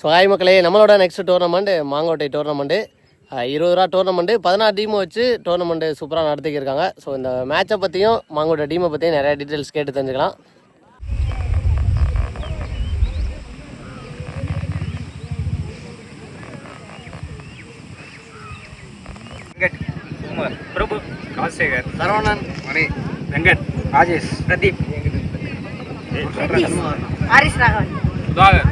So hi மக்களே. நம்மளோட next tournament Mangottai tournament இருபது ரூபா டோர்னமெண்ட்டு பதினாறு டீம் வச்சு டோர்னமெண்ட்டு சூப்பராக நடத்திக்கிருக்காங்க. ஸோ இந்த மேட்சை பற்றியும் மாங்கோட்டை டீமை பற்றியும் நிறைய டீட்டெயில்ஸ் கேட்டு தெரிஞ்சுக்கலாம். பிரபு ராஜசேகர் சரவணன் மணி வெங்கட் ராஜேஷ் பிரதீப். ஹரிஷ் ராகவன். சுதாகர்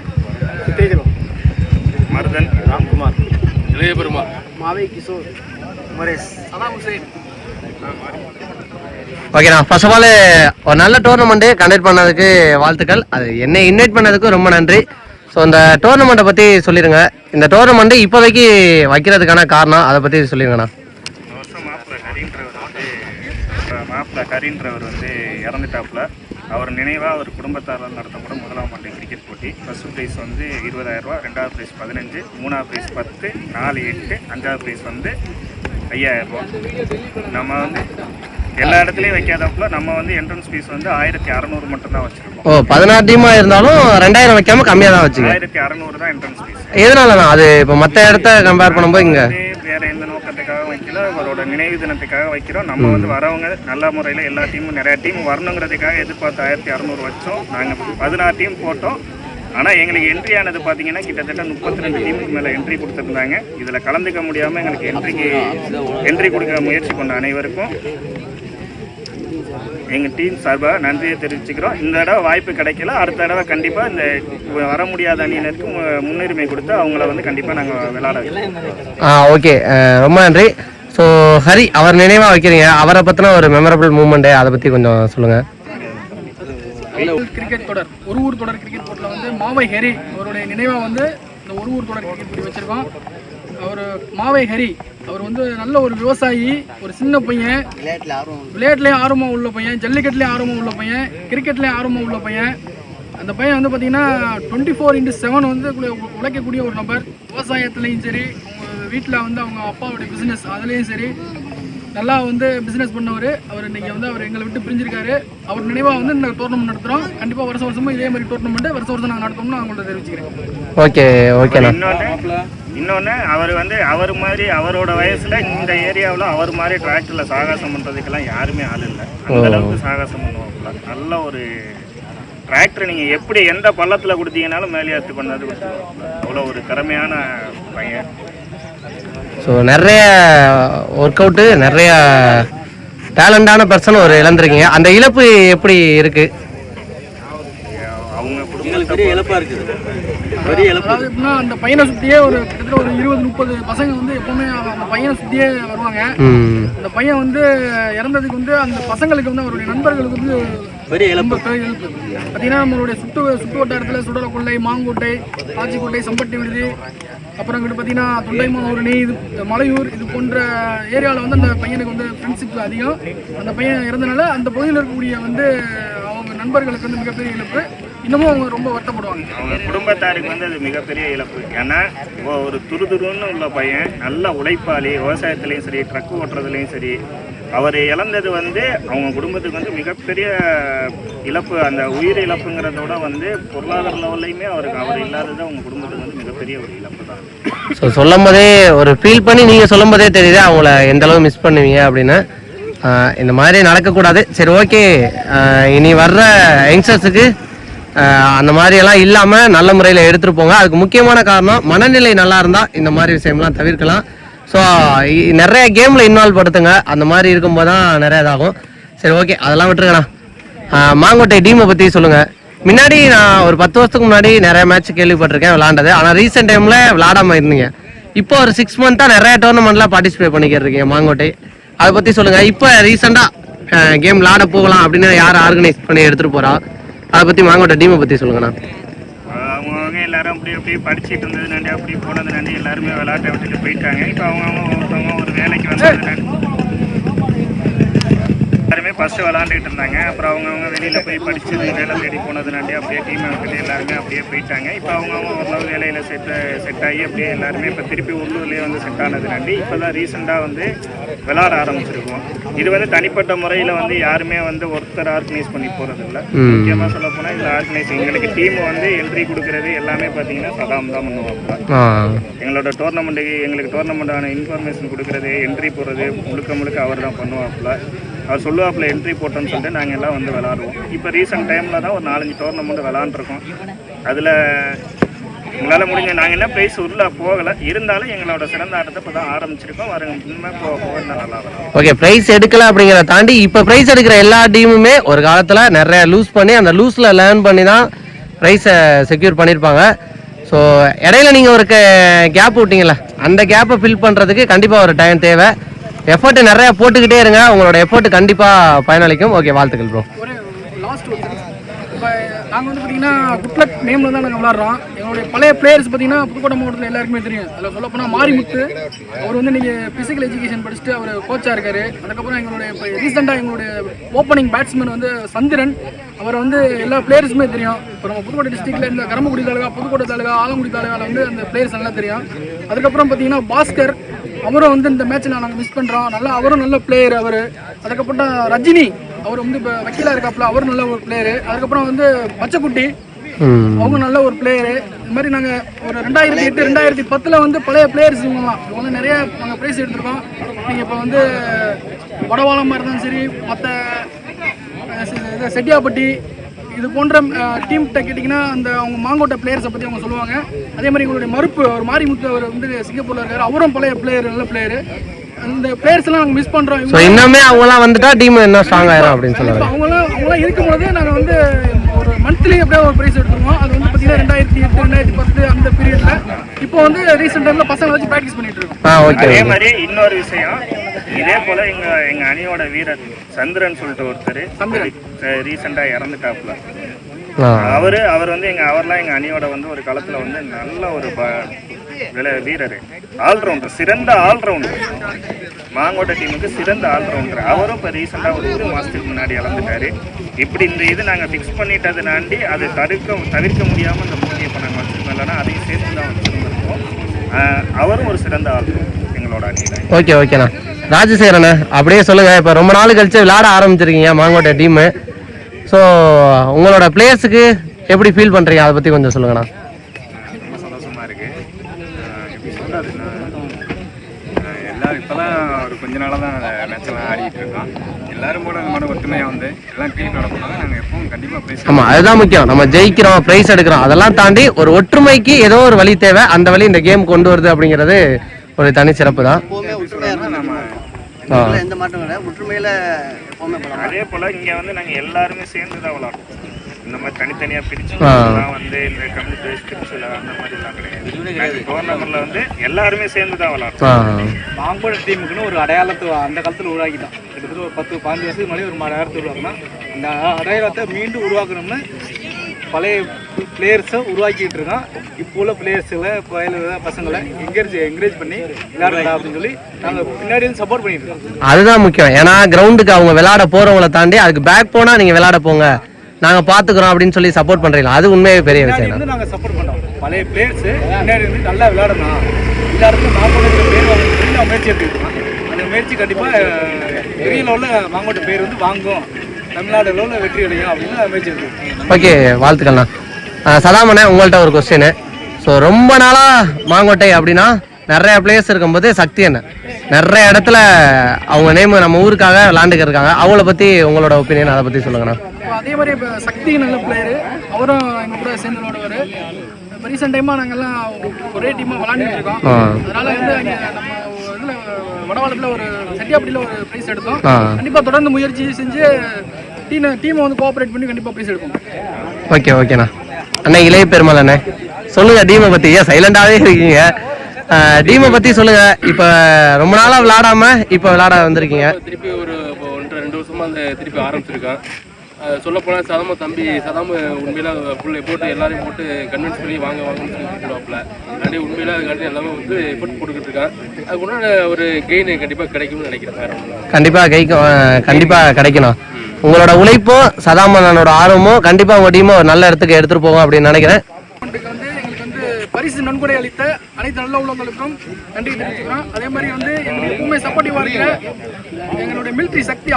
மருதன் ராம்குமார். இளையபெருமா மாவை கிஷோர் குமரேஷ். சதாம் ஹுசைன். ஓகேண்ணா ஃபர்ஸ்ட் ஆஃப் ஆல் ஒரு நல்ல டோர்னமெண்ட்டு கண்டக்ட் பண்ணதுக்கு வாழ்த்துக்கள். அது என்னை இன்வைட் பண்ணதுக்கு ரொம்ப நன்றி. ஸோ இந்த டோர்னமெண்ட்டை பற்றி சொல்லிடுங்க இந்த டோர்னமெண்ட்டு இப்போதைக்கு வைக்கிறதுக்கான காரணம் அதை பற்றி சொல்லிடுங்கண்ணா மாப்பிள்ள ஹரின்றவர் வந்து இறந்துட்டாப்புல. அவர் நினைவாக அவர் குடும்பத்தாரால் நடத்தப்படும் முதலாம் ஆண்டு கிரிக்கெட் போட்டி. ஃபர்ஸ்ட் ப்ரைஸ் வந்து இருபதாயிரம் ரூபா ரெண்டாவது ப்ரைஸ் பதினஞ்சு மூணாவது ப்ரைஸ் பத்து நாலு எட்டு அஞ்சாவது ப்ரைஸ் வந்து ஐயாயிரம் ரூபா நம்ம வந்து எல்லா இடத்துலையும் வைக்காதப்பல நம்ம வந்து என்ட்ரன்ஸ் ஃபீஸ் வந்து ஆயிரத்தி அறநூறு மட்டும் தான் வச்சுருக்கோம். ஓ பதினாறு டீமாக இருந்தாலும் ரெண்டாயிரம் வைக்காம கம்மியாக தான் வச்சுங்க ஆயிரத்தி அறநூறு தான் என்ட்ரன்ஸ் ஃபீஸ் எதனாலண்ணா? அது இப்போ மற்ற இடத்த கம்பேர் பண்ணும்போது இங்கே அவரோட நினைவு தினத்துக்காக வைக்கிறோம். நம்ம வந்து வரவங்க நல்ல முறையில் எல்லா டீமும் நிறைய டீம் வரணுங்கிறதுக்காக எதிர்பார்த்து ஆயிரத்தி அறநூறு வச்சோம். நாங்கள் பதினாறு டீம் போட்டோம். ஆனால் எங்களுக்கு என்ட்ரி ஆனது பார்த்தீங்கன்னா கிட்டத்தட்ட முப்பத்தி ரெண்டு டீமுக்கு மேலே என்ட்ரி கொடுத்துருந்தாங்க. இதில் கலந்துக்க முடியாமல் எங்களுக்கு என்ட்ரிக்கு என்ட்ரி கொடுக்க முயற்சி கொண்ட அனைவருக்கும். எங்கள் டீம் சார்பாக நன்றியை தெரிவிச்சுக்கிறோம். இந்த தடவை வாய்ப்பு கிடைக்கல. அடுத்த தடவை கண்டிப்பாக இந்த வர முடியாத அணியினருக்கு முன்னுரிமை கொடுத்து அவங்கள வந்து கண்டிப்பாக நாங்கள் வைக்கிறோம். ஆ ஓகே ரொம்ப நன்றி. ஸோ ஹரி அவர் நினைவாக வைக்கிறீங்க. அவரை பற்றின ஒரு மெமரபிள் மூமெண்ட்டு அதை பற்றி கொஞ்சம் சொல்லுங்கள் கிரிக்கெட் தொடர். ஒரு ஊர் தொடர் கிரிக்கெட் போட்டில் வந்து மாவை ஹெரி அவருடைய நினைவாக வந்து இந்த ஒரு ஊர் தொடர் கிரிக்கெட் போட்டி வச்சுருக்கோம் அவர் மாவை ஹரி அவர் வந்து நல்ல ஒரு விவசாயி ஒரு சின்ன பையன். விளையாட்டுலேயும் ஆர்வமாக உள்ள பையன் ஜல்லிக்கட்டுலேயும் ஆர்வமாக உள்ள பையன் கிரிக்கெட்லேயும் ஆர்வமாக உள்ள பையன். அந்த பையன் வந்து பார்த்தீங்கன்னா டுவெண்ட்டி ஃபோர் இன்ட்டு செவன் வந்து உழைக்கக்கூடிய ஒரு நபர். விவசாயத்துலேயும் சரி வீட்டில் வந்து அவங்க அப்பாவுடைய பிஸ்னஸ் அதுலேயும் சரி நல்லா வந்து பிஸ்னஸ் பண்ணவர். அவர் இன்னைக்கு வந்து அவர் எங்களை விட்டு பிரிஞ்சிருக்காரு. அவர் நினைவாக வந்து இந்த டோர்னமெண்ட் நடத்துகிறோம் கண்டிப்பாக வருஷம் வருஷமும் இதே மாதிரி டோர்னமெண்ட்டு வருஷம் வருஷம் நாங்கள் நடத்தோம்னு அவங்கள்ட்ட தெரிவிச்சுக்கிறேன். ஓகே ஓகேண்ணா இன்னொன்று இன்னொன்று அவர் வந்து அவர் மாதிரி அவரோட வயசுல இந்த ஏரியாவில் அவர் மாதிரி டிராக்டர்ல சாகசம் பண்றதுக்கெல்லாம் யாருமே ஆள் இல்லை. அந்த அளவுக்கு சாகசம் பண்ணுவாப்புல. நல்ல ஒரு டிராக்டர் நீங்க எப்படி எந்த பள்ளத்துல கொடுத்தீங்கனாலும் மேலேயாத்து பண்ணது கொடுத்துருவாப்புல. அவ்வளோ ஒரு திறமையான பையன். ஸோ நிறைய ஒர்க் அவுட்டு நிறைய டேலண்டான பர்சன் ஒரு இழந்திருக்கீங்க. அந்த இழப்பு எப்படி எப்படின்னா அந்த பையனை சுற்றியே ஒரு கிட்டத்தட்ட ஒரு இருபது முப்பது பசங்க வந்து எப்பவுமே அந்த பையனை சுற்றியே வருவாங்க. அந்த பையன் வந்து இறந்ததுக்கு வந்து அந்த பசங்களுக்கு வந்து அவருடைய நண்பர்களுக்கு வந்து பெரிய இழப்பு. பெரிய இழப்பு. பார்த்தீங்கன்னா நம்மளுடைய சுற்று சுற்று வட்டாரத்தில் சுடலக்கொள்ளை மாங்கோட்டை ஆச்சிக்கோட்டை சம்பட்டி விடுதி அப்புறம் இங்கிட்டு பார்த்தீங்கன்னா தொண்டைமானூரணி இது மலையூர் இது போன்ற ஏரியாவில் வந்து அந்த பையனுக்கு வந்து ஃப்ரெண்ட்ஷிப் அதிகம். அந்த பையன் இறந்தனால அந்த பகுதியில் இருக்கக்கூடிய வந்து அவங்க நண்பர்களுக்கு வந்து மிகப்பெரிய இழப்பு. இன்னமும் அவங்க ரொம்ப வருத்தப்படுவாங்க. அவங்க குடும்பத்தாருக்கு வந்து அது மிகப்பெரிய இழப்பு. ஏன்னா இப்போ ஒரு துருதுருன்னு உள்ள பையன் நல்ல உழைப்பாளி விவசாயத்துலேயும் சரி ட்ரக் ஓட்டுறதுலையும் சரி அவர் இழந்தது வந்து அவங்க குடும்பத்துக்கு வந்து மிகப்பெரிய இழப்பு. அந்த உயிர் இழப்புங்கிறதோட வந்து பொருளாதார லெவல்லையுமே அவருக்கு அவர் இல்லாதது அவங்க குடும்பத்துக்கு வந்து மிகப்பெரிய ஒரு இழப்பு தான். ஸோ சொல்லும் போதே ஒரு ஃபீல் பண்ணி நீங்கள் சொல்லும் போதே தெரியுது அவங்கள எந்த அளவு மிஸ் பண்ணுவீங்க அப்படின்னு. இந்த மாதிரி நடக்கக்கூடாது. சரி ஓகே இனி வர்ற யங்ஸ்டர்ஸுக்கு அந்த மாதிரியெல்லாம் இல்லாமல் நல்ல முறையில் எடுத்துகிட்டு போங்க. அதுக்கு முக்கியமான காரணம் மனநிலை நல்லா இருந்தால் இந்த மாதிரி விஷயம்லாம் தவிர்க்கலாம். ஸோ நிறைய கேமில் இன்வால்வ் படுத்துங்க. அந்த மாதிரி இருக்கும்போது தான் நிறைய இதாகும். சரி ஓகே அதெல்லாம் விட்டுருங்கண்ணா. மாங்கோட்டை டீமை பற்றி சொல்லுங்கள் முன்னாடி நான் ஒரு பத்து வருஷத்துக்கு முன்னாடி நிறைய மேட்ச் கேள்விப்பட்டிருக்கேன் விளாண்டது. ஆனால் ரீசெண்ட் டைமில் விளாடாம இருந்தீங்க. இப்போ ஒரு சிக்ஸ் மந்த்தாக நிறைய டோர்னமெண்ட்லாம் பார்ட்டிசிபேட் பண்ணிக்கிட்டு இருக்கீங்க மாங்கோட்டை. அதை பற்றி சொல்லுங்கள் இப்போ ரீசெண்டாக கேம் விளாட போகலாம் அப்படின்னு யார் ஆர்கனைஸ் பண்ணி எடுத்துகிட்டு போகிறா அதை பற்றி மாங்கோட்டை டீமை பற்றி சொல்லுங்கண்ணா. அவங்கவுங்க எல்லாரும் அப்படி அப்படி படிச்சுட்டு இருந்தது அப்படி போனது எல்லாருமே விளையாட்டை விட்டுட்டு போயிட்டாங்க. இப்போ அவங்கவுங்க ஒருத்தவங்க ஒரு வேலைக்கு வந்தது எல்லாருமே ஃபஸ்ட்டு விளாண்டுட்டு இருந்தாங்க. அப்புறம் அவங்கவுங்க வெளியில் போய் படிச்சது வேலை தேடி போனதுனாண்டி அப்படியே டீம் விட்டுட்டு எல்லாருமே அப்படியே போயிட்டாங்க. இப்போ அவங்கவுங்க ஓரளவு வேலையில் செட் செட் ஆகி அப்படியே எல்லாருமே இப்போ திருப்பி உள்ளூர்லேயே வந்து செட் ஆனதுனாண்டி இப்போ தான் ரீசெண்டாக வந்து விளாட ஆரம்பிச்சிருக்கோம். இது வந்து தனிப்பட்ட முறையில் வந்து யாருமே வந்து ஒருத்தர் ஆர்கனைஸ் பண்ணி போகிறது இல்லை. முக்கியமாக சொல்ல போனால் இந்த ஆர்கனைஸ் எங்களுக்கு டீம் வந்து என்ட்ரி கொடுக்கறது எல்லாமே பார்த்தீங்கன்னா சதாம் தான் பண்ணுவாங்க. எங்களோட டோர்னமெண்ட்டுக்கு எங்களுக்கு டோர்னமெண்ட்டான இன்ஃபர்மேஷன் கொடுக்குறது என்ட்ரி போடுறது முழுக்க முழுக்க அவர் தான் பண்ணுவாப்புல. அவர் சொல்லுவாப்புல என்ட்ரி போட்டோன்னு சொல்லிட்டு நாங்கள் எல்லாம் வந்து விளாடுவோம். இப்போ ரீசெண்ட் டைமில் தான் ஒரு நாலஞ்சு டோர்னமெண்ட் விளாண்டுருக்கோம். அதில் எங்களால் முடிஞ்ச நாங்கள் என்ன ப்ரைஸ் உள்ள போகலை. இருந்தாலும் எங்களோட சிறந்த ஆட்டத்தை இப்போ தான் ஆரம்பிச்சிருக்கோம். வருங்க இனிமே போக போக நல்லா ஓகே ப்ரைஸ் எடுக்கல அப்படிங்கிறத தாண்டி இப்போ ப்ரைஸ் எடுக்கிற எல்லா டீமுமே ஒரு காலத்தில் நிறைய லூஸ் பண்ணி அந்த லூஸில் லேர்ன் பண்ணி தான் ப்ரைஸை செக்யூர் பண்ணியிருப்பாங்க ஸோ இடையில நீங்கள் ஒரு கேப் விட்டீங்கல்ல அந்த கேப்பை ஃபில் பண்ணுறதுக்கு கண்டிப்பாக ஒரு டைம் தேவை. எஃபர்ட் நிறைய போட்டுக்கிட்டே இருங்க. உங்களோட எஃபர்ட் கண்டிப்பாக பயனளிக்கும். ஓகே வாழ்த்துக்கள் ப்ரோ ஒரு லாஸ்ட் ஒரு இப்போ நாங்கள் வந்து பார்த்தீங்கன்னா குட்லக் நேமில் தான் நாங்கள் விளாட்றோம். எங்களுடைய பழைய பிளேயர்ஸ் பார்த்தீங்கன்னா புதுக்கோட்டை மாவட்டத்தில் எல்லாருக்குமே தெரியும். அதில் சொல்ல போனால் மாரிமுத்து. அவர் வந்து நீங்கள் ஃபிசிக்கல் எஜுகேஷன் படிச்சுட்டு அவர் கோச்சாக இருக்கார். அதுக்கப்புறம் எங்களுடைய இப்போ ரீசெண்டாக எங்களுடைய ஓப்பனிங் பேட்ஸ்மேன் வந்து சந்திரன். அவர் வந்து எல்லா பிளேயர்ஸுமே தெரியும். இப்போ நம்ம புதுக்கோட்டை டிஸ்ட்ரிக்டில் இந்த கரம்பக்குடி தாலுகா புதுக்கோட்டை தாலுகா ஆலங்குடி தாலுகாவில் வந்து அந்த பிளேயர்ஸ் நல்லா தெரியும். அதுக்கப்புறம் பார்த்தீங்கன்னா பாஸ்கர். அவரும் வந்து இந்த மேட்ச்சில் நாங்கள் மிஸ் பண்ணுறோம் நல்லா அவரும் நல்ல பிளேயர் அவர். அதுக்கப்புறம் ரஜினி. அவர் வந்து இப்போ வக்கீலாக இருக்காப்புல அவரும் நல்ல ஒரு பிளேயரு அதுக்கப்புறம் வந்து பச்சைக்குட்டி. ம். அவங்க நல்ல ஒரு பிளேயரு இது மாதிரி நாங்கள் ஒரு ரெண்டாயிரத்தி எட்டு ரெண்டாயிரத்தி பத்தில் வந்து பழைய பிளேயர்ஸ் இவங்கலாம் இவங்க நிறைய நாங்கள் ப்ரைஸ் எடுத்திருக்கோம். நீங்கள் இப்போ வந்து வடவாளமாக இருந்தாலும் சரி மற்ற இது செட்டியாப்பட்டி இது போன்ற டீம்கிட்ட கேட்டிங்கன்னா அந்த அவங்க மாங்கோட்டை பிளேயர்ஸை பற்றி அவங்க சொல்லுவாங்க. அதே மாதிரி எங்களுடைய மறுப்பு ஒரு மாரிமுத்து அவர் வந்து சிங்கப்பூரில் இருக்காரு. அவரும் பழைய பிளேயர் நல்ல பிளேயரு அந்த பிளேயர்ஸ் எல்லாம் நாங்கள் மிஸ் பண்ணுறோம் ஸோ இன்னுமே அவங்களாம் வந்துட்டா டீம் இன்னும் ஸ்ட்ராங் ஆயிரும் அப்படின்னு சொல்லுவாங்க அவங்களாம் அவங்களாம் இருக்கும் பொழுது நாங்கள் வந்து ஒரு மந்த்லி அப்படியே ஒரு ப்ரைஸ் எடுத்துருவோம். அது வந்து பார்த்தீங்கன்னா ரெண்டாயிரத்தி எட்டு ரெண்டாயிரத்தி பத்து அந்த பீரியடில் இப்போ வந்து ரீசெண்ட் டைமில் பசங்களை வச்சு ப்ராக்டிஸ் பண்ணிட்டு இருக்கோம். ஆ ஓகே அதே மாதிரி இன்னொரு விஷயம். இதே போல எங்க எங்க அணியோட வீரர் சந்திரன் சொல்லிட்டு ஒருத்தர். ரீசெண்டா இறந்துட்டாப்புல. அவரு அவர் வந்து எங்க அவர்லாம் எங்க அணியோட வந்து ஒரு காலத்துல வந்து நல்ல ஒரு விள வீரர். ஆல்ரவுண்டர் சிறந்த ஆல்ரவுண்டர். மாங்கோட்டை டீமுக்கு சிறந்த ஆல்ரவுண்டர். அவரும் இப்போ ரீசெண்டாக ஒரு ஒரு மாதத்துக்கு முன்னாடி இறந்துட்டாரு இப்படி இந்த இது நாங்கள் ஃபிக்ஸ் பண்ணிட்டதுனாண்டி அது தடுக்க தவிர்க்க முடியாமல் இந்த மூலியை இப்போ நாங்கள் வச்சுருந்தோம் இல்லைன்னா அதையும் சேர்த்து தான் வச்சுருந்துருக்கோம். அவரும் ஒரு சிறந்த ஆல்ரவுண்டர் எங்களோட அணியில். ஓகே ஓகேண்ணா. ராஜசேகரண்ணே அப்படியே சொல்லுங்க. இப்போ ரொம்ப நாள் கழிச்சு விளையாட ஆரம்பிச்சிருக்கீங்க மாங்கோட்டை டீமு. ஸோ உங்களோட பிளேயர்ஸுக்கு எப்படி ஃபீல் பண்ணுறீங்க அதை பற்றி கொஞ்சம் சொல்லுங்கண்ணா. ரொம்ப சந்தோஷமா இருக்கு. ஆஹ் எப்படி சொல்றது நான் எல்லாரும் இப்போதான் ஒரு கொஞ்ச நாளாக தான் மேட்ச்லாம் ஆடிட்டு இருக்கோம். எல்லாரும் கூட நம்ம ஒற்றுமையாக வந்து எல்லாம் டீம் நடப்பாங்க நாங்கள் எப்பவும் கண்டிப்பாக பேசுவோம் ஆமாம் அதுதான் முக்கியம். நம்ம ஜெயிக்கிறோம் ப்ரைஸ் எடுக்கிறோம் அதெல்லாம் தாண்டி ஒரு ஒற்றுமைக்கு ஏதோ ஒரு வழி தேவை. அந்த வழி இந்த கேம் கொண்டு வருது அப்படிங்கிறது ஒரு தனி சிறப்பு தான் எப்பவுமே ஒற்றுமையா இருக்கணும். நம்ம எந்த மாற்றம் ஒற்றுமையில அதே போல் இங்கே வந்து நாங்கள் எல்லாருமே சேர்ந்து தான் விளாடுவோம் இந்த மாதிரி தனித்தனியாக பிரிச்சு ஆ. எல்லாம் வந்து இந்த கம்யூனிட்டி பிரிச்சுல அந்த மாதிரிலாம் கிடையாது. டோர்னமெண்ட்டில் வந்து எல்லாருமே சேர்ந்து தான் விளாடுவோம் மாங்கோட டீமுக்குன்னு ஒரு அடையாளத்தை அந்த காலத்தில் உருவாக்கிட்டான். கிட்டத்தட்ட ஒரு பத்து பாஞ்சு வருஷத்துக்கு முன்னாடி ஒரு அடையாளத்தை உருவாக்கினா அந்த அடையாளத்தை மீண்டும் உருவாக்கணும்னு பழைய பிளேயர்ஸை உருவாக்கிட்டு இருக்கான் இப்போ உள்ள பிளேயர்ஸுகளை பயில பசங்களை என்கரேஜ் என்கரேஜ் பண்ணி விளையாடுறா அப்படின்னு சொல்லி நாங்கள் பின்னாடி சப்போர்ட் பண்ணிட்டு இருக்கோம் அதுதான் முக்கியம். ஏன்னா கிரவுண்டுக்கு அவங்க விளையாட போறவங்கள தாண்டி அதுக்கு பேக் போனா நீங்க விளையாட போங்க. நாங்க பாத்துக்கிறோம் அப்படின்னு சொல்லி சப்போர்ட் பண்றீங்களா? அது உண்மையே பெரிய விஷயம். நாங்கள் சப்போர்ட் பண்ணோம். பழைய பிளேயர்ஸு பின்னாடி வந்து நல்லா விளையாடணும். எல்லா இடத்துலையும் மாங்கோட பேர் வாங்க சொல்லி நான் முயற்சி எடுத்துக்கிட்டோம் அந்த முயற்சி கண்டிப்பாக பெரிய லெவலில் மாங்கோட்ட பேர் வந்து வாங்கும். தமிழ்நாடு லெவலில் வெற்றி அடையும் அப்படின்னு எடுத்துக்கிட்டோம் ஓகே வாழ்த்துக்கள்ண்ணா. சதாமண்ணே உங்கள்கிட்ட ஒரு கொஸ்டின் ஸோ ரொம்ப நாளா மாங்கோட்டை அப்படின்னா நிறைய பிளேயர்ஸ் இருக்கும்போது சக்தி என்ன? நிறைய இடத்துல அவங்க நேம் நம்ம ஊருக்காக விளாண்டுக்கு இருக்காங்க அவங்கள பத்தி உங்களோட ஒப்பீனியன் அதை பத்தி சொல்லுங்கண்ணா. அதே மாதிரி இப்போ சக்தி நல்ல பிளேயரு அவரும் எங்கள் கூட சேர்ந்து விளாடுவார். இப்போ ரீசெண்ட் டைமாக நாங்கள்லாம் ஒரே டீமாக விளாண்டுட்டு இருக்கோம். அதனால வந்து அங்கே நம்ம இதில் வடவாளத்தில் ஒரு செட்டியாப்பட்டியில் ஒரு ப்ரைஸ் எடுத்தோம். கண்டிப்பாக தொடர்ந்து முயற்சி செஞ்சு டீமை டீமை வந்து கோஆப்ரேட் பண்ணி கண்டிப்பாக ப்ரைஸ் எடுப்போம். ஓகே ஓகேண்ணா அண்ணா. இளைய பெருமாள் அண்ணே. சொல்லுங்க டீமை பத்தி. ஏன் சைலண்டாவே இருக்கீங்க? டீமை பத்தி சொல்லுங்க. இப்ப ரொம்ப நாளா விளையாடாம இப்ப விளையாட வந்திருக்கீங்க. திருப்பி ஒரு ஒன்றரை ரெண்டு வருஷமா அந்த திருப்பி ஆரம்பிச்சிருக்கேன் சொல்லப்போனால் சதாம தம்பி சதாம உண்மையில ஃபுல் போட்டு எல்லாரையும் போட்டு கன்வின்ஸ் பண்ணி வாங்க வாங்கன்னு சொல்லி சொல்லுவாப்புல அப்படியே உண்மையில அதுக்காண்டி எல்லாமே வந்து எஃபர்ட் போட்டுக்கிட்டு இருக்கான் அதுக்கு உண்டான ஒரு கெயின் கண்டிப்பாக கிடைக்கும்னு நினைக்கிறேன் வேற ஒண்ணும் இல்ல. கண்டிப்பா கைக்கும் அஹ், கண்டிப்பா கிடைக்கணும். உங்களோட உழைப்பும் சதாமனோட ஆர்வமும் கண்டிப்பா உங்க டீமை ஒரு நல்ல இடத்துக்கு எடுத்துட்டு போகும் அப்படின்னு நினைக்கிறேன். பரிசு நன்கொடை அளித்த அனைத்து நல்ல உள்ளவங்களுக்கும் நன்றி தெரிவிச்சுக்கிறோம். அதே மாதிரி வந்து எங்களுக்கு எப்பவுமே சப்போர்ட்டிவாக இருக்கிற எங்களுடைய மிலிட்ரி சக்தி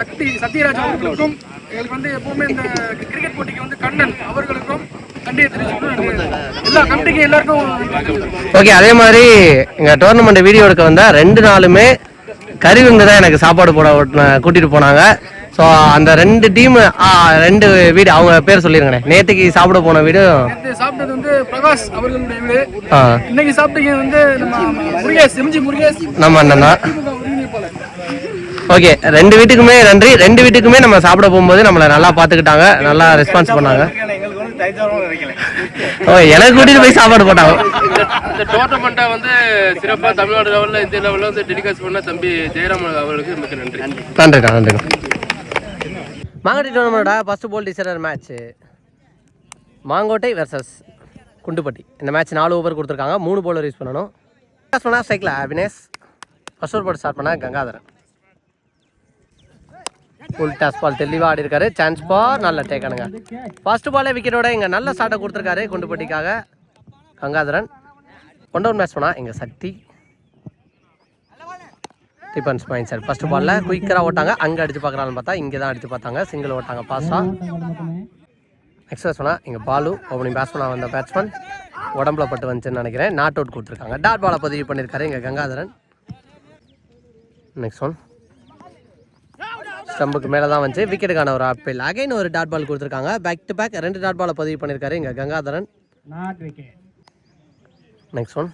சக்தி சத்யராஜ் அவர்களுக்கும் எங்களுக்கு வந்து எப்பவுமே இந்த கிரிக்கெட் போட்டிக்கு வந்து கண்ணன் அவர்களுக்கும். ஓகே அதே மாதிரி எங்க டோர்னமெண்ட் வீடியோ எடுக்க வந்த ரெண்டு நாளுமே கறிவிருந்து தான் எனக்கு சாப்பாடு போட கூட்டிட்டு போனாங்க. ஸோ அந்த ரெண்டு டீம் ரெண்டு வீடு அவங்க பேர் சொல்லிருங்கண்ணே நேற்றுக்கு சாப்பிட போன வீடு. சாப்பிட்டது வந்து பிரகாஷ் அவர்களுடைய வீடு. இன்னைக்கு சாப்பிட்டது வந்து நம்ம முருகேஷ் எம்ஜி முருகேஷ். நம்ம அண்ணன் தான். ஓகே ரெண்டு வீட்டுக்குமே நன்றி. ரெண்டு வீட்டுக்குமே நம்ம சாப்பிட போகும்போது நம்மளை நல்லா பார்த்துக்கிட்டாங்க. நல்லா ரெஸ்பான்ஸ் பண்ணாங்க. எங்களுக்கு வந்து தைஜாரம் நினைக்கல ஓ எனக்கு கூட்டிட்டு போய் சாப்பாடு போட்டாங்க. இந்த டோர்னமெண்ட்டை வந்து சிறப்பாக தமிழ்நாடு லெவலில் இந்திய லெவலில் வந்து டெலிகாஸ்ட் பண்ண தம்பி ஜெயராம் அவர்களுக்கு நன்றி. நன்றிண்ணா நன்றிண்ணா Mangottai டோர்னமெண்டோட first ball decider match Mangottai versus Kundupatti. இந்த மேட்ச் நாலு ஓவர் கொடுத்துருக்காங்க. மூணு போலர் யூஸ் பண்ணணும். ஃபஸ்ட் பண்ணால் சைக்கிள் அபினேஷ். ஃபர்ஸ்ட் ஓவர் போட்டு ஸ்டார்ட் பண்ணால் கங்காதரன் ஃபுல் டாஸ் பால் தெளிவாக ஆடி இருக்காரு சான்ஸ் பால் நல்ல டேக்கனுங்க ஃபர்ஸ்ட் பாலே விக்கெட்டோட இங்கே நல்ல ஸ்டார்ட்டை கொடுத்துருக்காரு குண்டுப்பட்டிக்காக கங்காதரன். ஒன் டவுன் மேட்ச் பண்ணால் இங்கே Sakthi. Defence mind set. First பால்ல குயிக்கராக ஓட்டாங்க. அங்கே அடிச்சு பார்க்குறான்னு பார்த்தா இங்கே தான் அடிச்சு பார்த்தாங்க. சிங்கிள் ஓட்டாங்க பாஸா நெக்ஸ்ட் சொன்னால் இங்கே பாலு ஓப்பனிங் பேட்ஸ்மேனாக வந்த பேட்ஸ்மேன் உடம்புல பட்டு வந்துச்சுன்னு நினைக்கிறேன். நாட் அவுட் கொடுத்துருக்காங்க. டாட் பாலை பதிவு பண்ணியிருக்காரு இங்கே கங்காதரன். நெக்ஸ்ட் ஒன் ஸ்டம்புக்கு மேலே தான் வந்துச்சு. விக்கெட்டுக்கான ஒரு அப்பீல் அகைன் ஒரு டாட் பால் கொடுத்துருக்காங்க. பேக் டு பேக் ரெண்டு டாட் பாலை பதிவு பண்ணியிருக்காரு இங்கே கங்காதரன். நெக்ஸ்ட் ஒன்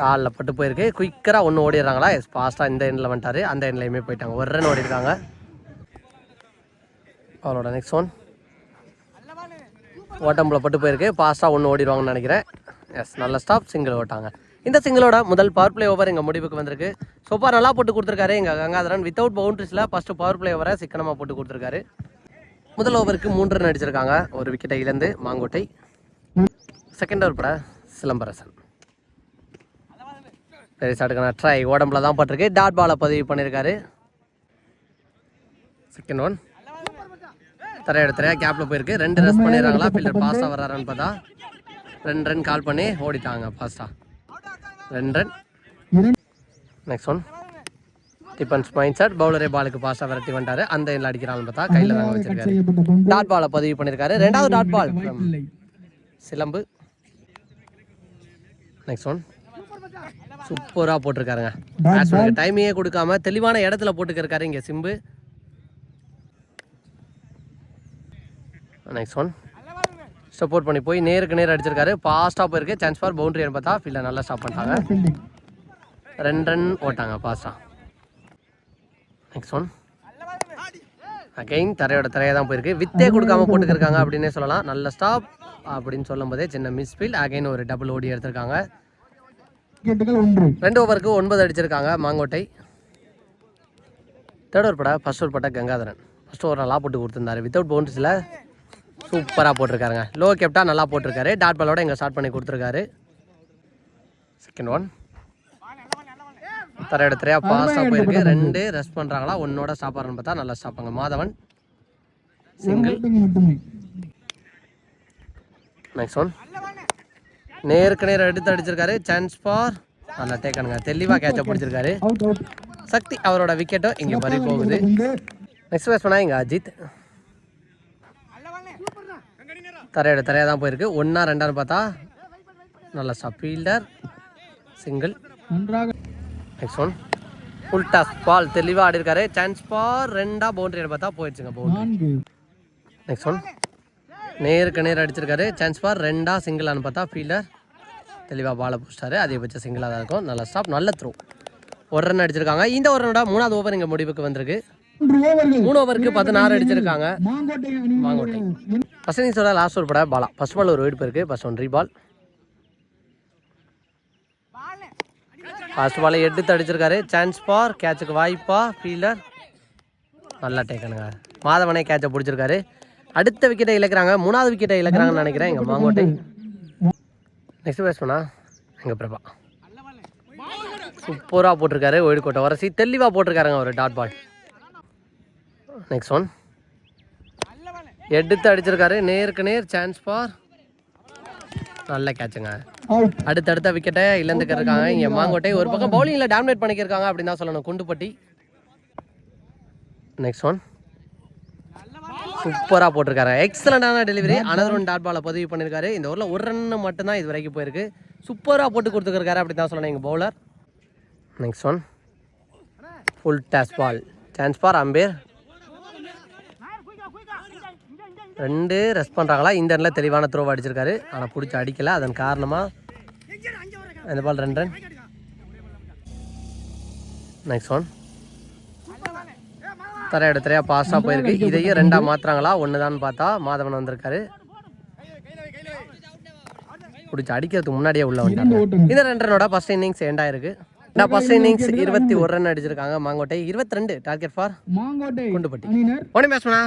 காலில் பட்டு போயிருக்கு. குயிக்கராக ஒன்று ஓடிடுறாங்களா? எஸ் ஃபாஸ்ட்டாக இந்த எண்டில் வந்துட்டார். அந்த எண்ட்லையுமே போயிட்டாங்க. ஒரு ரன் ஓடிருக்காங்க அவரோட அவளோட நெக்ஸ்ட் ஒன் ஓட்டம்புல பட்டு போயிருக்கு. ஃபாஸ்ட்டாக ஒன்று ஓடிடுவாங்கன்னு நினைக்கிறேன். எஸ் நல்ல ஸ்டாப் சிங்கிள் ஓட்டாங்க. இந்த சிங்கிளோட முதல் பவர் பிளே ஓவர் எங்கள் முடிவுக்கு வந்திருக்கு. சூப்பர் நல்லா போட்டு கொடுத்துருக்காரு எங்கள் கங்காதரன். வித்தவுட் பவுண்டரிஸில் ஃபஸ்ட்டு பவர் பிளே ஓவரை சிக்கனமாக போட்டு கொடுத்துருக்காரு. முதல் ஓவருக்கு மூன்று ரன் அடிச்சிருக்காங்க. ஒரு விக்கெட்டை இழந்து மாங்கோட்டை. செகண்ட் ஓவர் பட சிலம்பரசன். சரி ட்ரை உடம்புல தான் பட்டிருக்கு. டாட் பாலை பதிவு பண்ணியிருக்காரு. செகண்ட் ஒன் தரைய எடுத்துறையா கேப்பில் போயிருக்கு. ரெண்டு ரன் பண்ணிடுறாங்களா? ஃபீல்டர் பாஸ்டாக வர்றாரான்னு பார்த்தா. ரெண்டு ரன் கால் பண்ணி ஓடிட்டாங்க ஃபாஸ்ட்டாக ரெண்டு run next one defence mind set பவுலரே பாலுக்கு பாஸ்டாக விரட்டி வந்தார் அந்த எண்ணில் அடிக்கிறான்னு பார்த்தா கையில் தாங்க வச்சிருக்காரு. டாட் பாலை பதிவு பண்ணியிருக்காரு. ரெண்டாவது டாட் பால் சிலம்பு. நெக்ஸ்ட் ஒன் சூப்பராக போட்டிருக்காருங்க. பேட்ஸ்மேனுக்கு டைமையே கொடுக்காம தெளிவான இடத்துல போட்டுக்கிருக்காரு இங்கே சிம்பு. நெக்ஸ்ட் ஒன் சப்போர்ட் பண்ணி போய் நேருக்கு நேர் அடிச்சிருக்காரு. ஃபாஸ்ட்டாக போயிருக்கு. சான்ஸ் ஃபார் பவுண்டரி பார்த்தா ஃபீல்டர் நல்லா ஸ்டாப் பண்ணிட்டாங்க. ரெண்டு ரன் ஓட்டாங்க ஃபாஸ்ட்டாக நெக்ஸ்ட் ஒன் அகைன் தரையோட தரையாக தான் போயிருக்கு. வித்தே கொடுக்காம போட்டுக்கிருக்காங்க அப்படின்னே சொல்லலாம். நல்ல ஸ்டாப் அப்படின்னு சொல்லும் போதே சின்ன மிஸ் ஃபீல் அகைன் ஒரு டபுள் ஓடி எடுத்திருக்காங்க. ரெண்டு ஓவருக்கு ஒன்பது அடிச்சிருக்காங்க மாங்கோட்டை. தேர்ட் ஓவர் பட ஃபர்ஸ்ட் ஓவர் பட்ட கங்காதரன். ஃபர்ஸ்ட் ஓவர் நல்லா போட்டு கொடுத்துருந்தாரு. வித்தவுட் பவுண்டரிஸில் சூப்பராக போட்டிருக்காருங்க. லோ கேப்டா நல்லா போட்டிருக்காரு. டாட் பாலோட இங்கே ஸ்டார்ட் பண்ணி கொடுத்துருக்காரு. செகண்ட் ஒன் தர இடத்துலையா பாஸாக போயிருக்கு. ரெண்டு ரெஸ்ட் பண்ணுறாங்களா ஒன்னோட ஆகிறன்னு பார்த்தா நல்லா ஸ்டாப்பாங்க மாதவன். சிங்கிள் நெக்ஸ்ட் ஒன் நேருக்கு நேர் எடுத்து அடிச்சிருக்காரு. சான்ஸ் ஃபார் நல்லா டேக்கனுங்க தெளிவாக கேட்ச பிடிச்சிருக்காரு சக்தி அவரோட விக்கெட்டும் இங்கே பறி போகுது. நெக்ஸ்ட் பேட்ஸ்மனா இங்கே அஜித். தரையோட தரையாக தான் போயிருக்கு. ஒன்றா ரெண்டான்னு பார்த்தா நல்ல stop fielder single next one full toss ball தெளிவாக ஆடிருக்காரு சான்ஸ் ஃபார் ரெண்டாக பவுண்டரி பார்த்தா போயிடுச்சுங்க பவுண்டரி நெக்ஸ்ட் ஒன் நேருக்கு நேர் அடிச்சிருக்காரு. சான்ஸ் ஃபார் ரெண்டா சிங்கிளானு பார்த்தா ஃபீல்டர் தெளிவாக பாலை பிடிச்சிட்டாரு அதிகபட்ச சிங்கிளாக தான் இருக்கும். நல்ல ஸ்டாப் நல்ல த்ரோ ஒரு ரன் அடிச்சிருக்காங்க. இந்த ஒரு ரனோட மூணாவது ஓவர் இங்கே முடிவுக்கு வந்திருக்கு. மூணு ஓவருக்கு பதினாறு அடிச்சிருக்காங்க. மாங்கோட்டை. ஃபர்ஸ்ட் இன்னிங்ஸோட லாஸ்ட் ஓவர் பட பாலா ஃபர்ஸ்ட் பால் ஒரு வெடிப்பு இருக்கு. ஃபர்ஸ்ட் ஒன் ரீபால் ஃபர்ஸ்ட் பாலை எடுத்து அடிச்சிருக்காரு. சான்ஸ் பார் கேட்சுக்கு வாய்ப்பா ஃபீல்டர் நல்லா டேக்கனுங்க மாதவனே கேட்சை பிடிச்சிருக்காரு. அடுத்த விக்கெட்டை இழக்கிறாங்க. மூணாவது விக்கெட்டை இழக்கிறாங்கன்னு நினைக்கிறேன். எங்கள் மாங்கோட்டை. நெக்ஸ்ட் பேட்ஸ்மேனா எங்கள் பிரபா. சூப்பராக போட்டிருக்காரு ஒயிடுக்கோட்டை வரசி தெளிவாக போட்டிருக்காருங்க ஒரு டாட் பால் நெக்ஸ்ட் ஒன் எடுத்து அடிச்சிருக்காரு. நேருக்கு நேர் சான்ஸ் ஃபார் நல்ல கேட்சுங்க அடுத்தடுத்த விக்கெட்டை இழந்துக்கிறாங்க இங்கே மாங்கோட்டை ஒரு பக்கம் பவுலிங்கில் டாமினேட் பண்ணிக்கிருக்காங்க அப்படின்னு தான் சொல்லணும். குண்டுப்பட்டி. நெக்ஸ்ட் ஒன் சூப்பராக போட்டிருக்காரு. எக்ஸலண்டான டெலிவரி அனதர் ஒன் டாட் பாலை பதிவு பண்ணியிருக்காரு இந்த ஊரில் ஒரு ரன் மட்டும்தான் இது வரைக்கும் போயிருக்கு. சூப்பராக போட்டு கொடுத்துருக்காரு அப்படி தான் சொல்லணும். எங்கள் bowler next one full toss ball chance for umpire. ரெண்டு ரெஸ்ட் பண்ணுறாங்களா இந்த இடத்துல தெளிவான த்ரோ அடிச்சிருக்காரு. ஆனால் பிடிச்சி அடிக்கலை. அதன் காரணமாக இந்த பால் ரெண்டு ரன் நெக்ஸ்ட் ஒன் தர இடத்துலையா பாஸாக போயிருக்கு. இதையும் ரெண்டாக மாத்துறாங்களா? ஒன்று தான் பார்த்தா மாதவன் வந்திருக்காரு. பிடிச்சி அடிக்கிறதுக்கு முன்னாடியே உள்ள வந்துட்டாங்க. இந்த ரெண்டு ரனோட ஃபர்ஸ்ட் இன்னிங்ஸ் எண்ட் ஆயிருக்கு நான் ஃபர்ஸ்ட் இன்னிங்ஸ் இருபத்தி ஒரு ரன் அடிச்சிருக்காங்க. மாங்கோட்டை இருபத்தி ரெண்டு. Target for Kundupatti. ஒனே பேட்ஸ்மேனா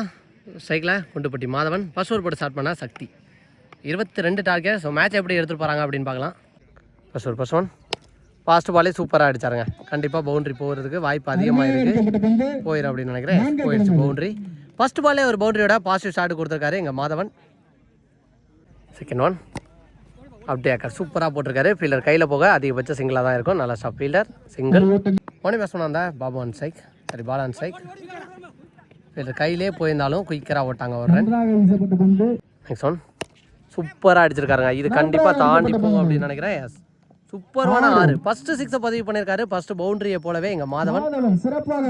சைக்கிள குண்டுப்பட்டி. மாதவன் ஃபர்ஸ்ட் ஓவர் போட்டு ஸ்டார்ட் பண்ணா சக்தி. இருபத்தி ரெண்டு டார்கெட் ஸோ மேட்ச் எப்படி எடுத்துகிட்டு போகிறாங்க அப்படின்னு பார்க்கலாம். First over first one fast பாலே சூப்பராக அடிச்சாருங்க. கண்டிப்பாக பவுண்டரி போகிறதுக்கு வாய்ப்பு அதிகமாக இருக்குது போயிடும் அப்படின்னு நினைக்கிறேன். போயிடுச்சு பவுண்டரி ஃபர்ஸ்ட் பாலே ஒரு பவுண்டரியோட பாசிட்டிவ் ஷாட் கொடுத்துருக்காரு எங்கள் மாதவன். செகண்ட் ஒன் அப்படியே சூப்பராக போட்டிருக்காரு. ஃபீல்டர் கையில் போக அதிகபட்ச சிங்கிளாக தான் இருக்கும். நல்லா ஸ்டாப் ஃபீல்டர் சிங்கிள் ஒனே பேசணும் அந்த பாபு அன் சைக் சரி பால் அன் சைக் ஃபீல்டர் கையிலே போயிருந்தாலும் குயிக்கராக ஓட்டாங்க ஒரு ரன் நெக்ஸ்ட் ஒன் சூப்பராக அடிச்சிருக்காருங்க. இது கண்டிப்பாக தாண்டி போகும் அப்படின்னு நினைக்கிறேன். எஸ் சூப்பரான ஆறு. ஃபர்ஸ்ட் சிக்ஸை பதிவு பண்ணியிருக்காரு ஃபர்ஸ்ட் பவுண்டரியை போலவே எங்கள் மாதவன். சிறப்பாக.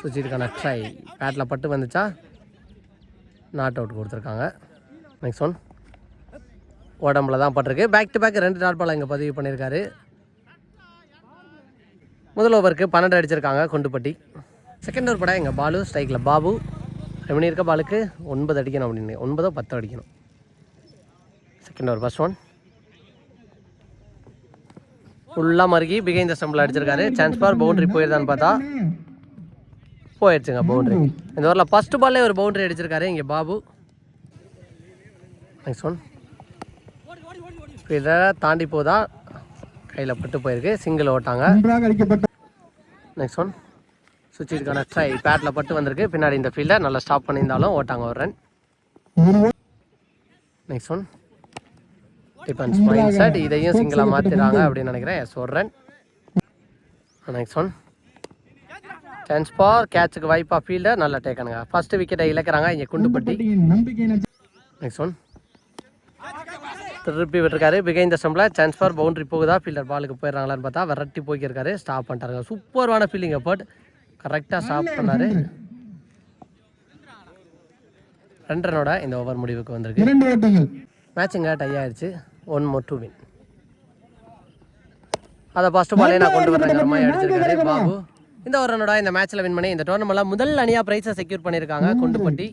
சுச்சிருக்கான ட்ரை பேட்டில் பட்டு வந்துச்சா? நாட் அவுட் கொடுத்துருக்காங்க. நெக்ஸ்ட் ஒன் உடம்புல தான் பட்டிருக்கு. பேக் டு பேக் ரெண்டு டாட் பால் இங்கே பதிவு பண்ணியிருக்காரு முதல் ஓவருக்கு பன்னெண்டு அடிச்சிருக்காங்க குண்டுப்பட்டி. செகண்ட் ஓவர் படம் எங்கள் பாலு ஸ்ட்ரைக்கில் பாபு. ரெமனி இருக்க பாலுக்கு ஒன்பது அடிக்கணும் அப்படின்னு. ஒன்பதோ பத்தோ அடிக்கணும். செகண்ட் ஓவர் ஒன் ஃபுல்லாக மறுகி பிகைந்த ஸ்டம்பில் அடிச்சிருக்காரு. சான்ஸ் பார் பவுண்டரி போயிருதான்னு பார்த்தா போயிடுச்சுங்க பவுண்டரி இந்த ஓவரில் ஃபஸ்ட்டு பால்லே ஒரு பவுண்டரி அடிச்சிருக்காரு இங்கே பாபு. நெக்ஸ்ட் ஒன் இதை தாண்டி போதா கையில் பட்டு போயிருக்கு. சிங்கிள் ஓட்டாங்க. நெக்ஸ்ட் ஒன் சுவிட்சுக்கான ட்ரை பேட்டில் பட்டு வந்திருக்கு. பின்னாடி இந்த ஃபீல்டை நல்லா ஸ்டாப் பண்ணியிருந்தாலும் ஓட்டாங்க ஒரு run next one defence mind set இதையும் சிங்கிளாக மாற்றிடுறாங்க அப்படின்னு நினைக்கிறேன். Run next one chance for கேட்சுக்கு வாய்ப்பாக ஃபீல்டர் நல்லா டேக்கனுங்க ஃபர்ஸ்ட் விக்கெட்டை இழக்கிறாங்க. இங்கே குண்டுப்பட்டி நம்பிக்கை நெக்ஸ்ட் ஒன் திருப்பி விட்டுருக்காரு. பிகைந்த ஸ்டம்பில் சான்ஸ் ஃபார் பவுண்டரி போகுதா? ஃபீல்டர் பாலுக்கு போயிடுறாங்களான்னு பார்த்தா விரட்டி போய்க்கிருக்காரு ஸ்டாப் பண்ணிட்டாருங்க. சூப்பர்வான ஃபீலிங் எஃபர்ட் கரெக்டாக ஸ்டாப் பண்ணாரு. ரெண்டு ரனோட இந்த ஓவர் முடிவுக்கு வந்திருக்கு. மேட்சுங்க டை ஆயிடுச்சு ஒன் மோர் டூ வின் அதை ஃபர்ஸ்ட் பாலே நான் கொண்டு வரேங்கிற மாதிரி அடிச்சிருக்காரு. பாபு இந்த ஒரு ரனோட இந்த மேட்ச்சில் வின் பண்ணி இந்த டோர்னமெண்ட்டில் முதல் அணியாக ப்ரைஸை செக்யூர் பண்ணியிருக்காங்க. குண்டுப்பட்டி.